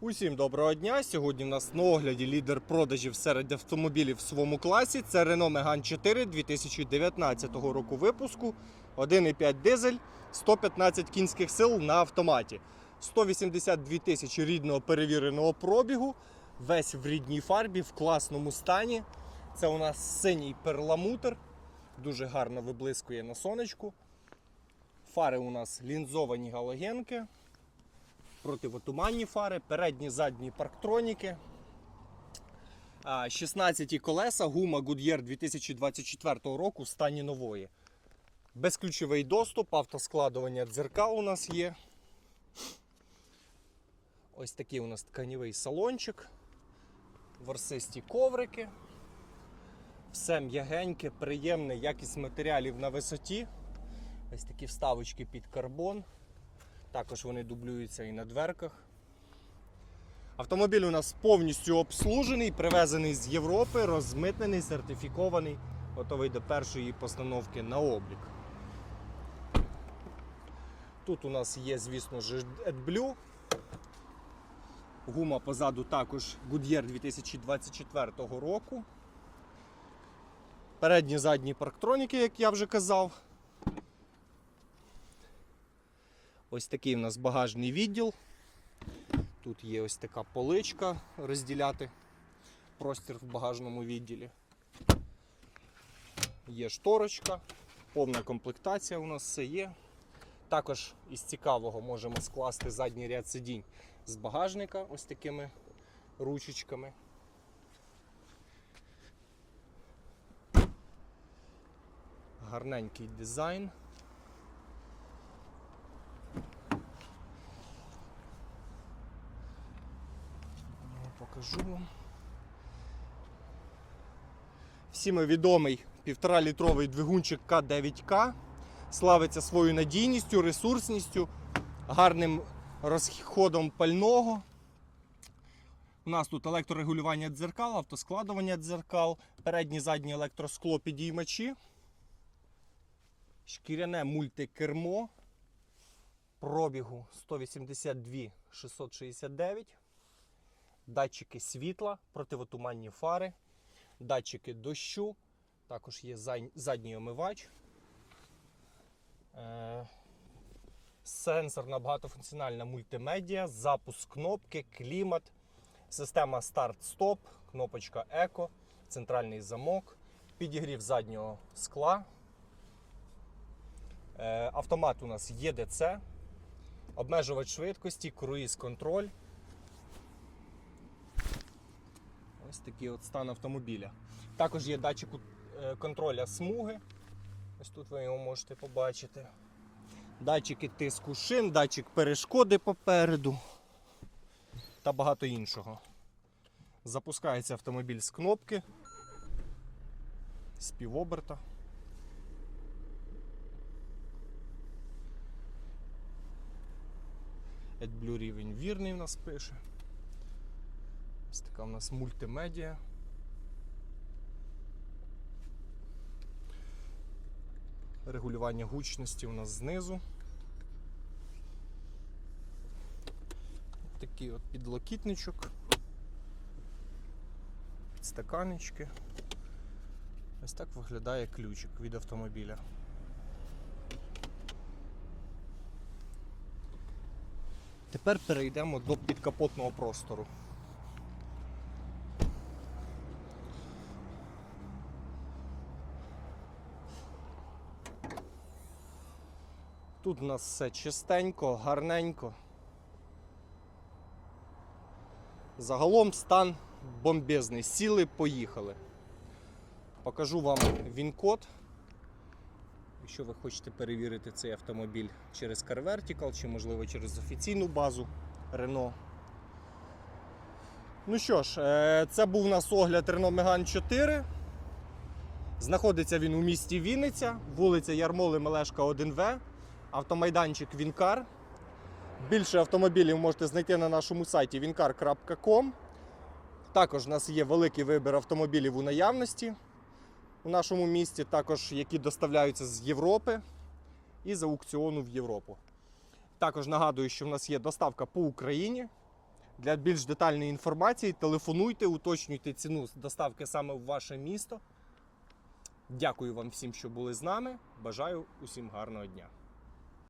Усім доброго дня! Сьогодні в нас на огляді лідер продажів серед автомобілів в своєму класі. Це Renault Megane 4 2019 року випуску. 1,5 дизель, 115 кінських сил на автоматі. 182 тисячі рідного перевіреного пробігу. Весь в рідній фарбі, в класному стані. Це у нас синій перламутр. Дуже гарно виблискує на сонечку. Фари у нас лінзовані галогенки противотуманні фари, передні задні парктроніки. А, 16 колеса, гума Goodyear 2024 року в стані нової. Безключовий доступ, автоскладування дзеркал у нас є. Ось такий у нас тканівий салончик, ворсисті коврики. Все м'ягеньке, приємне, якість матеріалів на висоті. Ось такі вставочки під карбон. Також вони дублюються і на дверках. Автомобіль у нас повністю обслужений, привезений з Європи, розмитнений, сертифікований, готовий до першої постановки на облік. Тут у нас є, звісно ж. Гума позаду також Goodyear 2024 року. Передні задні парктроніки, як я вже казав. Ось такий у нас багажний відділ. Тут є ось така поличка розділяти простір в багажному відділі. Є шторочка, повна комплектація у нас все є. Також із цікавого можемо скласти задній ряд сидінь з багажника ось такими ручечками. Гарненький дизайн. Ну, Покажу вам. Всім відомий 1,5-літровий двигунчик К9К. Славиться своєю надійністю, ресурсністю, гарним розходом пального. У нас тут електрорегулювання дзеркал, автоскладування дзеркал, передні задні електроскло підіймачі, шкіряне мультикермо, пробігу 182 669 датчики світла, противотуманні фари, датчики дощу, також є задній омивач. Е, Сенсорна багатофункціональна мультимедіа, запуск кнопки, клімат, система старт-стоп, кнопочка еко, центральний замок, підігрів заднього скла. Е, Автомат у нас ЄДЦ, обмежувач швидкості, круїз контроль. Ось такий от стан автомобіля. Також є датчик е, контроля смуги. Ось тут ви його можете побачити. Датчики тиску шин, датчик перешкоди попереду та багато іншого. Запускається автомобіль з кнопки, з півоберта. AdBlue рівень вірний в нас пише. Ось така у нас мультимедіа. Регулювання гучності у нас знизу. Такий от підлокітничок. Підстаканечки. Ось так виглядає ключик від автомобіля. Тепер перейдемо до підкапотного простору. Тут у нас все чистенько, гарненько. Загалом стан бомбезний. Сіли, поїхали. Покажу вам він-код. Якщо ви хочете перевірити цей автомобіль через Car Vertical чи, можливо, через офіційну базу Renault. Ну що ж, е, це був у нас огляд Renault Megane 4. Знаходиться він у місті Вінниця, вулиця Ярмоли Мелешка 1В, автомайданчик Вінкар. Більше автомобілів можете знайти на нашому сайті wincar.com. Також у нас є великий вибір автомобілів у наявності у нашому місті, також які доставляються з Європи і з аукціону в Європу. Також нагадую, що в нас є доставка по Україні. Для більш детальної інформації телефонуйте, уточнюйте ціну доставки саме в ваше місто. Дякую вам всім, що були з нами. Бажаю усім гарного дня.